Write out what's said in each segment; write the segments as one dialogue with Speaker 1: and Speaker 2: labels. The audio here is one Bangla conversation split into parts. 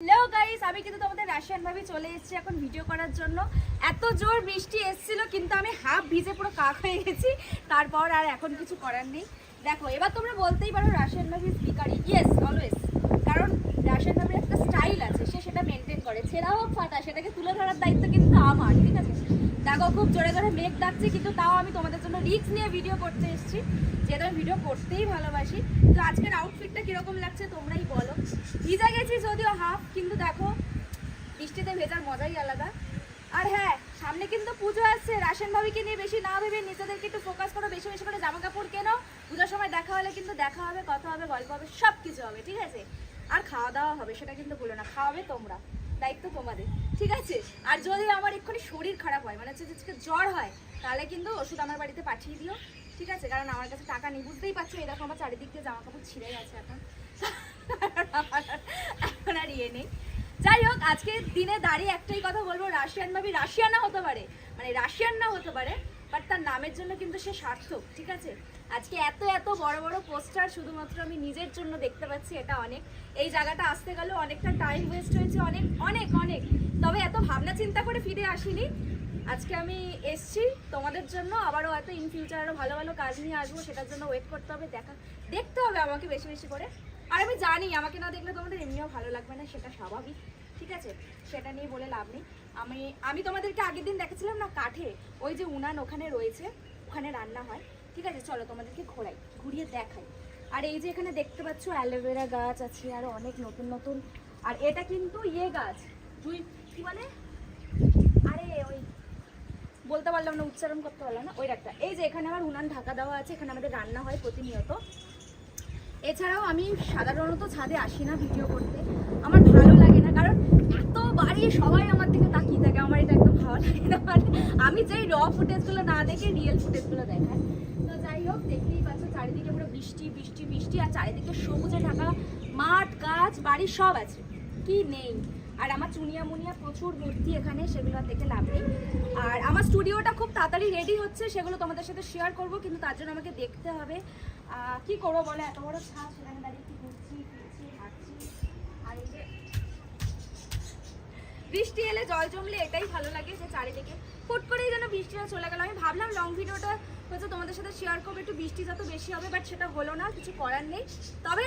Speaker 1: হ্যালো গাইস আমি কিন্তু তোমাদের রাশিয়ান ভাবি চলে এসেছি এখন ভিডিও করার জন্য। এত জোর বৃষ্টি এসেছিল, কিন্তু আমি হাফ ভিজে পুরো কাক হয়ে গেছি। তারপর আর এখন কিছু করার নেই। দেখো, এবার তোমরা বলতেই পারো রাশিয়ান ভাবি স্পিকারই ইয়েস অলওয়েজ কারণ রাশিয়ান ভাবির একটা স্টাইল আছে, সে সেটা মেনটেন করে। ছেঁড়া হোক ফাটা, সেটাকে তুলে ধরার দায়িত্ব কিন্তু আমার, ঠিক আছে? দেখো, খুব জোরে জোরে মেঘ ডাকছে, কিন্তু তাও আমি তোমাদের জন্য রিক্স নিয়ে ভিডিও করতে এসেছি যেহেতু আমি ভিডিও করতেই ভালোবাসি। তো আজকের আউটফিটটা কীরকম লাগছে তোমরাই বলো। ভিজে গেছি যদিও হাফ কিন্তু দেখো, বৃষ্টিতে ভেজার মজাই আলাদা। আর হ্যাঁ সামনে কিন্তু পুজো আসছে, রাশন ভাবিকে নিয়ে বেশি না ভেবে নিজেদেরকে একটু ফোকাস করো, বেশি বেশি করে জামা কাপড় কেনো। পুজোর সময় দেখা হলে কিন্তু দেখা হবে, কথা হবে, গল্প হবে সব কিছু হবে, ঠিক আছে? আর খাওয়া দাওয়া হবে, সেটা কিন্তু বলো না, খাওয়াবে তোমরা। দায়িত্ব তোমাদের। ঠিক আছে? আর যদি আমার এক্ষুনি শরীর খারাপ হয় মানে হচ্ছে জ্বর হয়, তাহলে কিন্তু ওষুধ আমার বাড়িতে পাঠিয়ে দিও। ঠিক আছে? কারণ আমার কাছে টাকা নেই, বুঝতেই পারছ? দেখো, আমার চারিদিক দিয়ে জামা কাপড় ছিঁড়ে গেছে এখন। এখন আর ইয়ে নেই। যাই হোক, আজকের দিনে দাঁড়িয়ে একটাই কথা বলব, রাশিয়ান ভাবি, রাশিয়ান হতে পারে। মানে রাশিয়ান না হতে পারে। বাট তার নামের জন্য কিন্তু সে সার্থক, ঠিক আছে? আজকে এত এত বড় বড় পোস্টার শুধুমাত্র আমি নিজের জন্য দেখতে পাচ্ছি, এটা অনেক। এই জায়গাটা আসতে গেলে অনেকটা টাইম ওয়েস্ট হয়েছে, অনেক অনেক অনেক। তবে এত ভাবনা চিন্তা করে ফিরে আসিনি। আজকে আমি এসছি, তোমাদের জন্য আবারও হয়তো ইন ফিউচার আরও ভালো ভালো কাজ নিয়ে আসব, সেটার জন্য ওয়েট করতে হবে, দেখা, দেখতে হবে আমাকে বেশি বেশি করে। আর আমি জানি, আমাকে না দেখলে তোমাদের এমনিও ভালো লাগবে না, সেটা স্বাভাবিক। ঠিক আছে? সেটা নিয়ে বলে লাভ নেই। আমি আমি তোমাদেরকে আগের দিন দেখেছিলাম না কাঠে? ওই যে উনান ওখানে রয়েছে, ওখানে রান্না হয়। ঠিক আছে? চলো তোমাদেরকে ঘোরাই, ঘুরিয়ে দেখাই। আর এই যে এখানে দেখতে পাচ্ছ অ্যালোভেরা গাছ আছে, আর অনেক নতুন নতুন। আর এটা কিন্তু ইয়ে গাছ তুই কি বলে? আরে ওই বলতে পারলাম না, উচ্চারণ করতে পারলাম না। ওই একটা এই যে এখানে আমার উনান ঢাকা দেওয়া আছে, এখানে আমাদের রান্না হয় প্রতিনিয়ত। এছাড়াও আমি সাধারণত ছাদে আসি না ভিডিও করতে। আমার ভালো লাগে না, কারণ এত বাড়ি, সবাই আমার দিকে তাকিয়ে থাকে। আমার এটা একদম ভালো লাগে না। মানে আমি যেই র ফুটেজগুলো না দেখে রিয়েল ফুটেজগুলো দেখায় তো যাই হোক, দেখতেই পাচ্ছ, চারিদিকে পুরো বৃষ্টি বৃষ্টি বৃষ্টি, আর চারিদিকে সবুজে ঢাকা মাঠ, গাছ, বাড়ি সব আছে। কি নেই? আর আমার চুনিয়া মুনিয়া প্রচুর মূর্তি এখানে, সেগুলো দেখে লাভ নেই। আর আমার স্টুডিওটা খুব তাড়াতাড়ি রেডি হচ্ছে, সেগুলো তোমাদের সাথে শেয়ার করব, কিন্তু তার জন্য আমাকে দেখতে হবে। কি করব বলে? এত বড় ছাদ, সেখানে দাঁড়িয়ে কি ঘুরছি বৃষ্টি এলে জল জমলে এটাই ভালো লাগে যে চারিদিকে হুট করেই যেন বৃষ্টিটা চলে গেল। আমি ভাবলাম লং ভিডিওটা হচ্ছে তোমাদের সাথে শেয়ার করব, একটু বৃষ্টি যত বেশি হবে বাট সেটা হলো না, কিছু করার নেই। তবে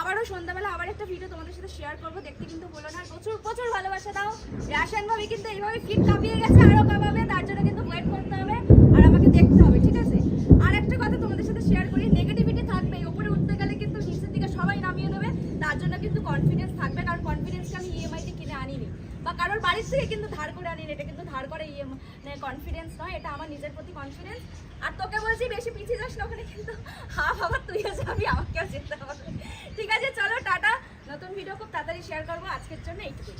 Speaker 1: আবারও সন্ধ্যাবেলা আবার একটা ভিডিও তোমাদের সাথে শেয়ার করব, দেখতে কিন্তু হলো না। প্রচুর প্রচুর ভালোবাসা দাও। রাশিয়ান ভাবে কিন্তু এইভাবে ফিট কাঁপিয়ে গেছে আরও কাঁপাবে, তার জন্য কিন্তু ওয়েট করতে হবে আর আমাকে দেখতে হবে, ঠিক আছে? আর একটা কথা তোমাদের সাথে শেয়ার করি নেগেটিভিটি থাকবে ওপরে উঠতে গেলে কিন্তু নিচের দিকে সবাই নামিয়ে নেবে, তার জন্য কিন্তু কনফিডেন্স থাকবে, কারণ কনফিডেন্সকে আমি ইএমআইতে কিনে আনিনি। বা কারোর বাড়ির থেকে কিন্তু ধার করে আনিনি এটা কিন্তু ধার করে ইয়ে কনফিডেন্স নয়, এটা আমার নিজের প্রতি কনফিডেন্স আর তোকে বলছি, বেশি পিছিয়ে যাস না ওখানে কিন্তু হাফ আবার তুইও যাবি আমাকেও যেতে হবে। ঠিক আছে, চলো, টাটা। নতুন ভিডিও খুব তাড়াতাড়ি শেয়ার করব। আজকের জন্য এইটুকুই।